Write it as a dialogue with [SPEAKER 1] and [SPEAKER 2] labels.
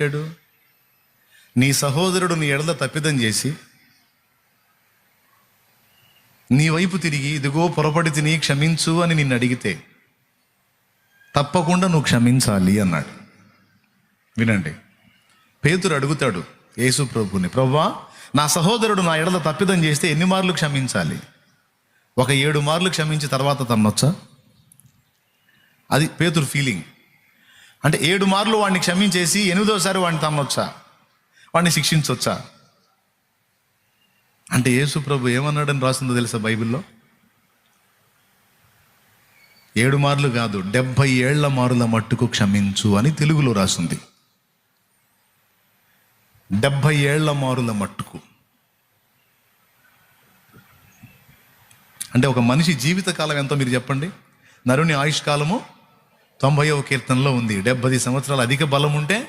[SPEAKER 1] పెట్టాడు నీ సహోదరుడు నీ ఎడల తప్పిదం చేసి నీ వైపు తిరిగి ఇదిగో పొరపడి తిని క్షమించు అని నిన్ను అడిగితే తప్పకుండా నువ్వు క్షమించాలి అన్నాడు. వినండి. పేతురు అడుగుతాడు యేసు ప్రభుని ప్రవ్వా నా సహోదరుడు నా ఎడల తప్పిదం చేస్తే ఎన్ని మార్లు క్షమించాలి? ఒక ఏడు మార్లు క్షమించి తర్వాత తన్నొచ్చా? అది పేతురు ఫీలింగ్. అంటే ఏడు మార్లు వాడిని క్షమించేసి ఎనిమిదోసారి వాడిని తమ్మొచ్చా వాడిని శిక్షించవచ్చా అంటే యేసు ప్రభు ఏమన్నాడని రాసిందో తెలుసా బైబిల్లో? ఏడు మార్లు కాదు డెబ్భై ఏళ్ళ మారుల మట్టుకు క్షమించు అని తెలుగులో రాసింది. డెబ్భై ఏళ్ళ మారుల మట్టుకు. అంటే ఒక మనిషి జీవితకాలం ఎంతో మీరు చెప్పండి? నరుని ఆయుష్కాలము తొంభైవ కీర్తనలో ఉంది. డెబ్బై సంవత్సరాలు అధిక బలం ఉంటే